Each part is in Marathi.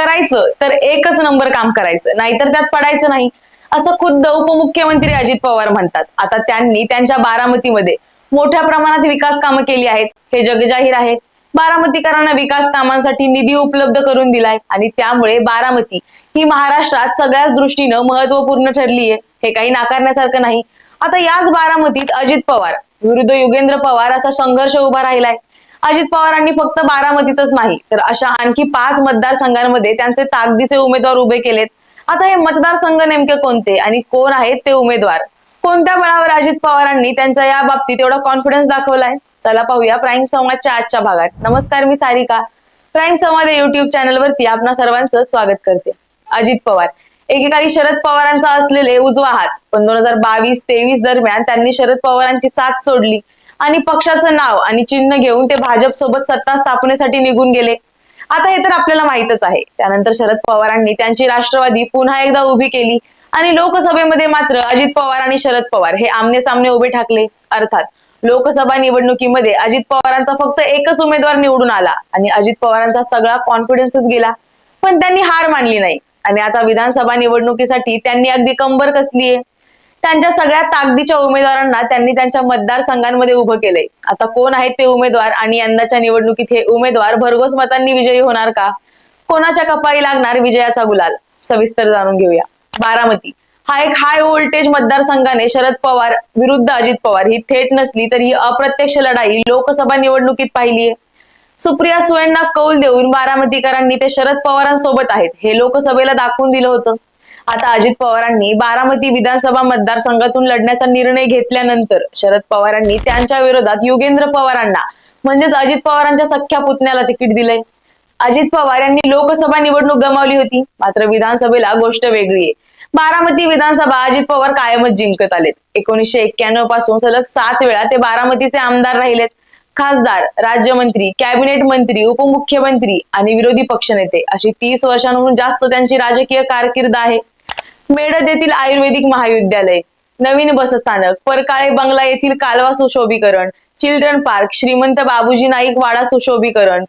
करायचं तर एकच नंबर काम करायचं नाहीतर त्यात पडायचं नाही. असं खुद्द उपमुख्यमंत्री अजित पवार म्हणतात. आता त्यांनी त्यांच्या बारामतीमध्ये मोठ्या प्रमाणात विकास कामं केली आहेत. हे जगजाहीर आहे बारामतीकरांना विकास कामांसाठी निधी उपलब्ध करून दिलाय आणि त्यामुळे बारामती ही महाराष्ट्रात सगळ्याच दृष्टीनं महत्त्वपूर्ण ठरली आहे. हे काही नाकारण्यासारखं नाही. आता याच बारामतीत अजित पवार विरुद्ध युगेंद्र पवार असा संघर्ष उभा राहिलाय. अजित पवारांनी फक्त बारामतीतच नाही. तर अशा आणखी पाच मतदारसंघांमध्ये त्यांचे ताकदीचे उमेदवार उभे केलेत. आता हे मतदारसंघ नेमके कोणते आणि कोण आहेत ते उमेदवार? कोणत्या बळावर अजित पवारांनी त्यांचा या बाबतीत एवढा कॉन्फिडन्स दाखवलाय? चला पाहूया प्राईम संवादच्या आजच्या भागात. नमस्कार मी सारिका. प्राईम संवाद या युट्यूब चॅनलवरती आपणा सर्वांचं स्वागत करते. अजित पवार. एकेकाळी शरद पवारांचा असलेले उजवा हात. पण दोन हजार बावीस तेवीस दरम्यान त्यांनी शरद पवारांची साथ सोडली. आणि पक्षाचं नाव आणि चिन्ह घेऊन ते भाजप सोबत सत्ता स्थापनेसाठी निघून गेले. आता हे तर आपल्याला माहितच आहे. त्यानंतर शरद पवारांनी त्यांची राष्ट्रवादी पुन्हा एकदा उभी केली आणि लोकसभेमध्ये मात्र अजित पवार आणि शरद पवार हे आमने सामने उभे ठाकले. अर्थात लोकसभा निवडणुकीमध्ये अजित पवारांचा फक्त एकच उमेदवार निवडून आला आणि अजित पवारांचा सगळा कॉन्फिडन्सच गेला. पण त्यांनी हार मानली नाही. आणि आता विधानसभा निवडणुकीसाठी त्यांनी अगदी कंबर कसली आहे? त्यांच्या सगळ्या ताकदीच्या उमेदवारांना त्यांनी त्यांच्या मतदारसंघांमध्ये उभं केलंय. आता कोण आहेत ते उमेदवार आणि यंदाच्या निवडणुकीत हे उमेदवार भरघोस मतांनी विजयी होणार का? कोणाच्या कपाळी लागणार विजयाचा गुलाल? सविस्तर जाणून घेऊया. बारामती. हा एक हाय व्होल्टेज मतदारसंघाने शरद पवार विरुद्ध अजित पवार ही थेट नसली तरी ही अप्रत्यक्ष लढाई लोकसभा निवडणुकीत पाहिली आहे. सुप्रिया सुळेंना कौल देऊन बारामतीकरांनी ते शरद पवारांसोबत आहेत. हे लोकसभेला दाखवून दिलं होतं. आता अजित पवारांनी बारामती विधानसभा मतदारसंघातून लढण्याचा निर्णय घेतल्यानंतर शरद पवारांनी त्यांच्या विरोधात युगेंद्र पवारांना म्हणजेच अजित पवारांच्या सख्या पुतण्याला तिकीट दिलंय. अजित पवार यांनी लोकसभा निवडणूक गमावली होती मात्र विधानसभेला गोष्ट वेगळी आहे. बारामती विधानसभा अजित पवार कायमच जिंकत आलेत. एकोणीसशे एक्क्याण्णवपासून सलग सात वेळा ते बारामतीचे आमदार राहिलेत. खासदार राज्यमंत्री कॅबिनेट मंत्री उपमुख्यमंत्री आणि विरोधी पक्षनेते अशी तीस वर्षांहून जास्त त्यांची राजकीय कारकीर्द आहे. मेडद येथील आयुर्वेदिक महाविद्यालय नवीन बसस्थानक परकाळे बंगला येथील कालवा सुशोभीकरण चिल्ड्रन पार्क श्रीमंत बाबूजी नाईक वाडा सुशोभीकरण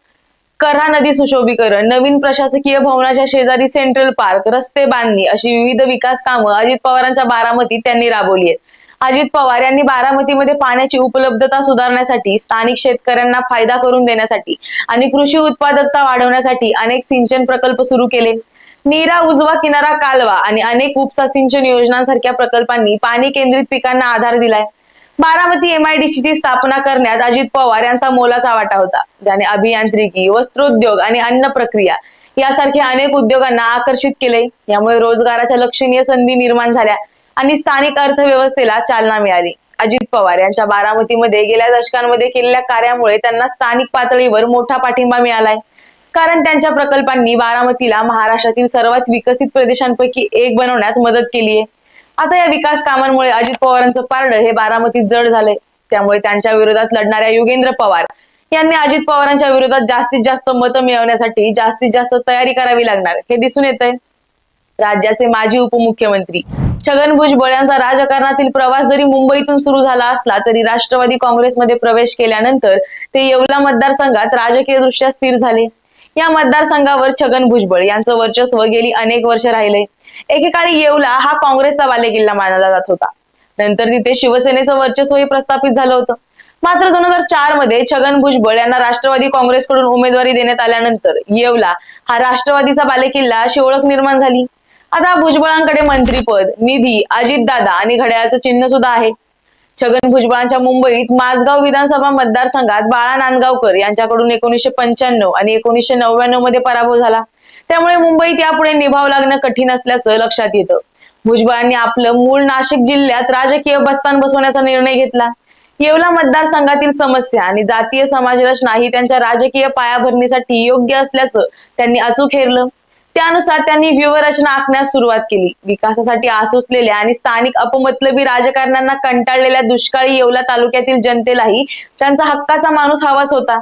करहा नदी सुशोभीकरण नवीन प्रशासकीय भवनाच्या शेजारी सेंट्रल पार्क रस्ते बांधणी अशी विविध विकास कामं अजित पवारांच्या बारामतीत त्यांनी राबवली आहेत. अजित पवार यांनी बारामतीमध्ये पाण्याची उपलब्धता सुधारण्यासाठी स्थानिक शेतकऱ्यांना फायदा करून देण्यासाठी आणि कृषी उत्पादकता वाढवण्यासाठी अनेक सिंचन प्रकल्प सुरू केले. नीरा उजवा किनारा कालवा आणि अनेक उपसा सिंचन योजनांसारख्या प्रकल्पांनी पाणी केंद्रित पिकांना आधार दिलाय. बारामती एमआयडीसीची स्थापना करण्यात अजित पवार यांचा मोलाचा वाटा होता. ज्याने अभियांत्रिकी वस्त्रोद्योग आणि अन्न प्रक्रिया यासारख्या अनेक उद्योगांना आकर्षित केले यामुळे रोजगाराच्या लक्षणीय संधी निर्माण झाल्या आणि स्थानिक अर्थव्यवस्थेला चालना मिळाली. अजित पवार यांच्या बारामतीमध्ये गेल्या दशकांमध्ये केलेल्या कार्यामुळे त्यांना स्थानिक पातळीवर मोठा पाठिंबा मिळालाय. कारण त्यांच्या प्रकल्पांनी बारामतीला महाराष्ट्रातील सर्वात विकसित प्रदेशांपैकी एक बनवण्यात मदत केली आहे. आता या विकास कामांमुळे अजित पवारांचं पारडं हे बारामतीत जड झालंय. त्यामुळे त्यांच्या विरोधात लढणाऱ्या युगेंद्र पवार यांनी अजित पवारांच्या विरोधात जास्तीत जास्त मतं मिळवण्यासाठी जास्तीत जास्त तयारी करावी लागणार हे दिसून येत राज्याचे माजी उपमुख्यमंत्री छगन भुजबळ यांचा राजकारणातील प्रवास जरी मुंबईतून सुरू झाला असला तरी राष्ट्रवादी काँग्रेसमध्ये प्रवेश केल्यानंतर ते येवला मतदारसंघात राजकीय दृष्ट्या स्थिर झाले. या मतदारसंघावर छगन भुजबळ यांचं वर्चस्व गेली अनेक वर्ष राहिले. एकेकाळी येवला हा काँग्रेसचा बालेकिल्ला मानला जात होता. नंतर तिथे शिवसेनेचं वर्चस्वही प्रस्थापित झालं होतं. मात्र दोन हजार चारमध्ये छगन भुजबळ यांना राष्ट्रवादी काँग्रेसकडून उमेदवारी देण्यात आल्यानंतर येवला हा राष्ट्रवादीचा बालेकिल्ला अशी ओळख निर्माण झाली. आता भुजबळांकडे मंत्रीपद निधी अजितदादा आणि घड्याळाचं चिन्ह सुद्धा आहे. छगन भुजबळांच्या मुंबईत माझगाव विधानसभा मतदारसंघात बाळा नांदगावकर यांच्याकडून एकोणीसशे पंच्याण्णव आणि एकोणीसशे नव्याण्णवमध्ये पराभव झाला. त्यामुळे मुंबईत यापुढे निभाव लागणं कठीण असल्याचं लक्षात येतं. भुजबळांनी आपलं मूळ नाशिक जिल्ह्यात राजकीय बस्तान बसवण्याचा निर्णय घेतला. येवला मतदारसंघातील समस्या आणि जातीय समाज रचना ही त्यांच्या राजकीय पायाभरणीसाठी योग्य असल्याचं त्यांनी अचूक हेरलं. त्यानुसार त्यांनी व्यूहरचना आखण्यास सुरुवात केली. विकासासाठी आसुसलेल्या आणि स्थानिक अपमतलबी राजकारण्यांना कंटाळलेल्या दुष्काळी येवला तालुक्यातील जनतेलाही त्यांचा हक्काचा माणूस हवाच होता.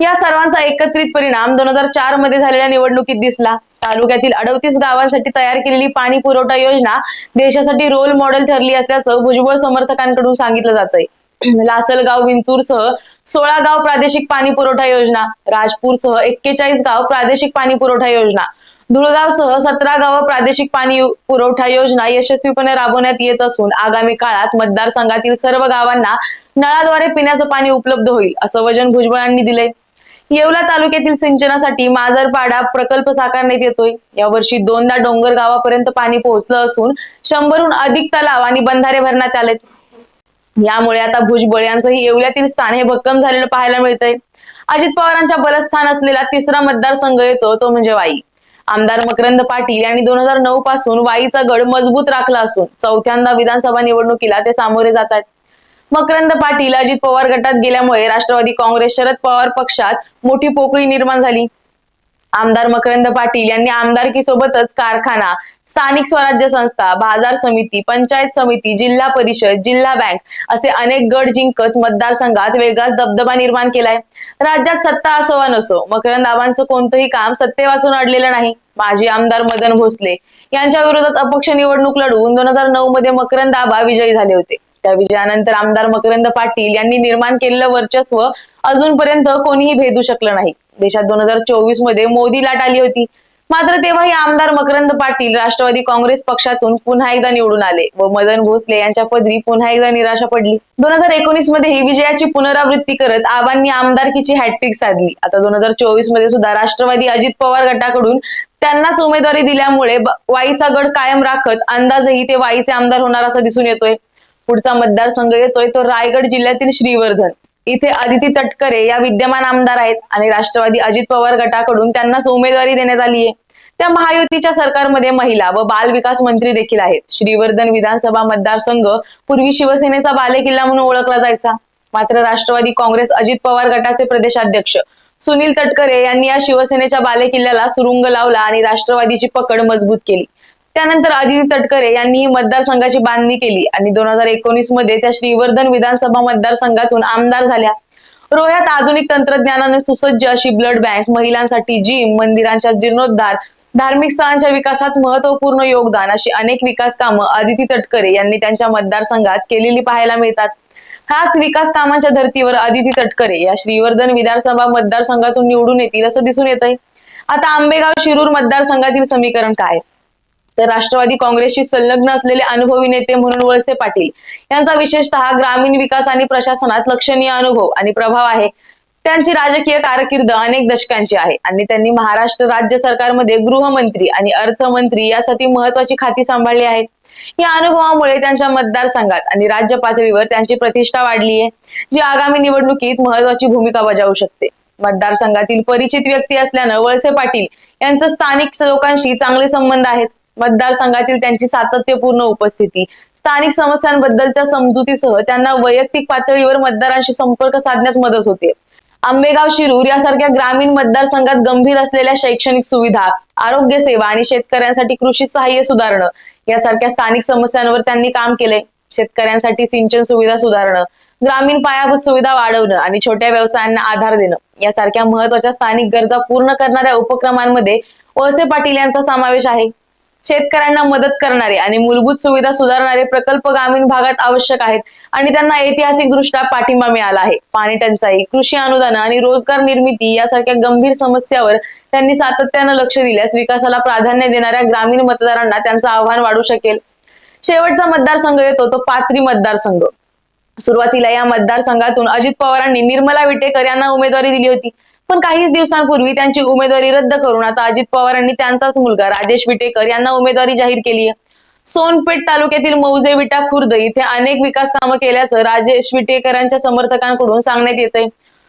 या सर्वांचा एकत्रित परिणाम दोन हजार चारमध्ये झालेल्या निवडणुकीत दिसला. तालुक्यातील अडतीस गावांसाठी तयार केलेली पाणी पुरवठा योजना देशासाठी रोल मॉडेल ठरली असल्याचं भुजबळ समर्थकांकडून सांगितलं जातंय. लासलगाव विंचूरसह सोळा गाव प्रादेशिक पाणी पुरवठा योजना राजपूरसह एक्केचाळीस गाव प्रादेशिक पाणी पुरवठा योजना धुळगावसह सतरा गावं प्रादेशिक पाणी पुरवठा योजना यशस्वीपणे राबवण्यात येत असून आगामी काळात मतदारसंघातील सर्व गावांना नळाद्वारे पिण्याचं पाणी उपलब्ध होईल असं वजन भुजबळांनी दिलंय. येवला तालुक्यातील सिंचनासाठी माजरपाडा प्रकल्प साकारण्यात येतोय. यावर्षी दोनदा डोंगर गावापर्यंत पाणी पोहोचलं असून शंभरहून अधिक तलाव आणि बंधारे भरण्यात आलेत. यामुळे आता भुजबळ यांचंही येवल्यातील स्थान हे भक्कम झालेलं पाहायला मिळतंय. अजित पवारांच्या बलस्थान असलेला तिसरा मतदारसंघ येतो तो म्हणजे वाई. आमदार मकरंद पाटील यांनी दोन हजार नऊ पासून वाईचा गड मजबूत राखला असून चौथ्यांदा विधानसभा निवडणुकीला ते सामोरे जात आहेत. मकरंद पाटील अजित पवार गटात गेल्यामुळे राष्ट्रवादी काँग्रेस शरद पवार पक्षात मोठी पोकळी निर्माण झाली. आमदार मकरंद पाटील यांनी आमदारकी सोबतच कारखाना स्थानिक स्वराज्य संस्था बाजार समिती पंचायत समिती जिल्हा परिषद जिल्हा बँक असे अनेक गड जिंकत मतदारसंघात वेगळाच दबदबा निर्माण केलाय. राज्यात सत्ता असो वा नसो मकरंदाबांचं कोणतंही काम सत्ते वाचून अडलेलं नाही. माजी आमदार मदन भोसले यांच्या विरोधात अपक्ष निवडणूक लढवून दोन हजार नऊ मध्ये मकरंद आबा विजयी झाले होते. त्या विजयानंतर आमदार मकरंद पाटील यांनी निर्माण केलेलं वर्चस्व अजूनपर्यंत कोणीही भेदू शकलं नाही. देशात दोन हजार चोवीसमध्ये मोदी लाट आली होती. मात्र तेव्हाही आमदार मकरंद पाटील राष्ट्रवादी काँग्रेस पक्षातून पुन्हा एकदा निवडून आले व मदन भोसले यांच्या पदरी पुन्हा एकदा निराशा पडली. दोन हजार एकोणीसमध्ये ही विजयाची पुनरावृत्ती करत आबांनी आमदारकीची हॅट्रिक साधली. आता दोन हजार चोवीसमध्ये सुद्धा राष्ट्रवादी अजित पवार गटाकडून त्यांनाच उमेदवारी दिल्यामुळे वाईचा गड कायम राखत अंदाजही ते वाईचे आमदार होणार असं दिसून येतोय. पुढचा मतदारसंघ येतोय तो रायगड जिल्ह्यातील श्रीवर्धन. इथे अदिती तटकरे या विद्यमान आमदार आहेत आणि राष्ट्रवादी अजित पवार गटाकडून त्यांनाच उमेदवारी देण्यात आली आहे त्या महायुतीच्या सरकारमध्ये महिला व बाल विकास मंत्री देखील आहेत. श्रीवर्धन विधानसभा मतदारसंघ पूर्वी शिवसेनेचा बालेकिल्ला म्हणून ओळखला जायचा. मात्र राष्ट्रवादी काँग्रेस अजित पवार गटाचे प्रदेशाध्यक्ष सुनील तटकरे यांनी या शिवसेनेच्या बालेकिल्ल्याला सुरुंग लावला आणि राष्ट्रवादीची पकड मजबूत केली. त्यानंतर अदिती तटकरे यांनी मतदारसंघाची बांधणी केली आणि दोन हजार एकोणीसमध्ये त्या श्रीवर्धन विधानसभा मतदारसंघातून आमदार झाल्या. रोह्यात आधुनिक तंत्रज्ञानाने सुसज्ज अशी ब्लड बँक महिलांसाठी जिम मंदिरांच्या जीर्णोद्धार धार्मिक स्थळांच्या विकासात महत्त्वपूर्ण योगदान अशी अनेक विकास कामं अदिती तटकरे यांनी त्यांच्या मतदारसंघात केलेली पाहायला मिळतात. हाच विकास कामांच्या धर्तीवर आदिती तटकरे या श्रीवर्धन विधानसभा मतदारसंघातून निवडून येतील असं दिसून येत आहे आता आंबेगाव शिरूर मतदारसंघातील समीकरण काय? तर राष्ट्रवादी काँग्रेसशी संलग्न असलेले अनुभवी नेते म्हणून वळसे पाटील यांचा विशेषतः ग्रामीण विकास आणि प्रशासनात लक्षणीय अनुभव आणि प्रभाव आहे. त्यांची राजकीय कारकीर्द अनेक दशकांची आहे. आणि त्यांनी महाराष्ट्र राज्य सरकारमध्ये गृहमंत्री आणि अर्थमंत्री यासाठी महत्वाची खाती सांभाळली आहेत. या अनुभवामुळे त्यांच्या मतदारसंघात आणि राज्य पातळीवर त्यांची प्रतिष्ठा वाढली आहे जी आगामी निवडणुकीत महत्वाची भूमिका बजावू शकते. मतदारसंघातील परिचित व्यक्ती असल्यानं वळसे पाटील यांचं स्थानिक लोकांशी चांगले संबंध आहेत. मतदारसंघातील त्यांची सातत्यपूर्ण उपस्थिती स्थानिक समस्यांबद्दलच्या समजुतीसह त्यांना वैयक्तिक पातळीवर मतदारांशी संपर्क साधण्यात मदत होते. आंबेगाव शिरूर यासारख्या ग्रामीण मतदारसंघात गंभीर असलेल्या शैक्षणिक सुविधा आरोग्य सेवा आणि शेतकऱ्यांसाठी कृषी सहाय्य सुधारणं यासारख्या स्थानिक समस्यांवर त्यांनी काम केले शेतकऱ्यांसाठी सिंचन सुविधा सुधारणं ग्रामीण पायाभूत सुविधा वाढवणं आणि छोट्या व्यवसायांना आधार देणं यासारख्या महत्त्वाच्या स्थानिक गरजा पूर्ण करणाऱ्या उपक्रमांमध्ये वळसे पाटील यांचा समावेश आहे. शेतकऱ्यांना मदत करणारे आणि मूलभूत सुविधा सुधारणारे प्रकल्प ग्रामीण भागात आवश्यक आहेत आणि त्यांना ऐतिहासिक दृष्ट्या पाठिंबा मिळाला आहे. पाणी टंचाई कृषी अनुदान आणि रोजगार निर्मिती यासारख्या गंभीर समस्यावर त्यांनी सातत्यानं लक्ष दिल्यास विकासाला प्राधान्य देणाऱ्या ग्रामीण मतदारांना त्यांचं आव्हान वाढू शकेल. शेवटचा मतदारसंघ येतो तो पाथरी मतदारसंघ. सुरुवातीला या मतदारसंघातून अजित पवारांनी निर्मला विटेकर यांना उमेदवारी दिली होती. पण काही दिवसांपूर्वी त्यांची उमेदवारी रद्द करून आता अजित पवारांनी त्यांचाच मुलगा राजेश विटेकर यांना उमेदवारी जाहीर केली आहे सोनपेठ तालुक्यातील मौजे विटा खुर्द इथे अनेक विकास कामं केल्याचं राजेश विटेकरांच्या समर्थकांकडून सांगण्यात येत आहे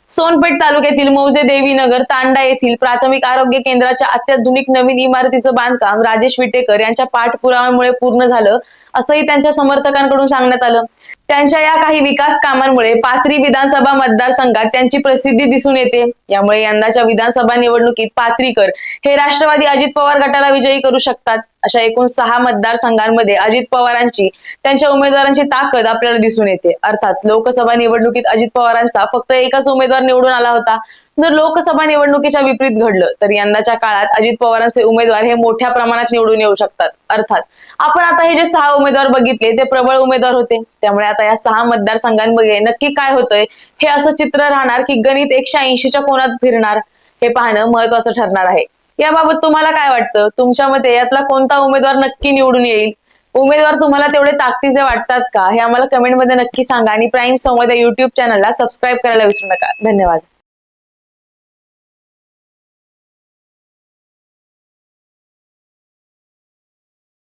सोनपेठ तालुक्यातील मौजे देवीनगर तांडा येथील प्राथमिक आरोग्य केंद्राच्या अत्याधुनिक नवीन इमारतीचं बांधकाम राजेश विटेकर यांच्या पाठपुराव्यामुळे पूर्ण झालं. असंही त्यांच्या समर्थकांकडून सांगण्यात आलं. त्यांच्या या काही विकास कामांमुळे पाथरी विधानसभा मतदारसंघात त्यांची प्रसिद्धी दिसून येते. यामुळे यंदाच्या विधानसभा निवडणुकीत पाथरीकर हे राष्ट्रवादी अजित पवार गटाला विजयी करू शकतात. अशा एकूण सहा मतदारसंघांमध्ये अजित पवारांची त्यांच्या उमेदवारांची ताकद आपल्याला दिसून येते. अर्थात लोकसभा निवडणुकीत अजित पवारांचा फक्त एकच उमेदवार निवडून आला होता. जर लोकसभा निवडणुकीच्या विपरीत घडलं तर यंदाच्या काळात अजित पवारांचे उमेदवार हे मोठ्या प्रमाणात निवडून येऊ शकतात. अर्थात आपण आता हे जे सहा उमेदवार बघितले ते प्रबळ उमेदवार होते. त्यामुळे आता या सहा मतदारसंघांमध्ये नक्की काय होतंय हे असं चित्र राहणार की गणित एकशे ऐंशीच्या कोणात फिरणार हे पाहणं महत्वाचं ठरणार आहे. याबाबत तुम्हाला काय वाटतं? तुमच्या मते यातला कोणता उमेदवार नक्की निवडून येईल? उमेदवार तुम्हाला तेवढे ताकदीचे वाटतात का? हे आम्हाला कमेंटमध्ये नक्की सांगा आणि प्राईम संवाद या युट्यूब चॅनलला सबस्क्राईब करायला विसरू नका. धन्यवाद.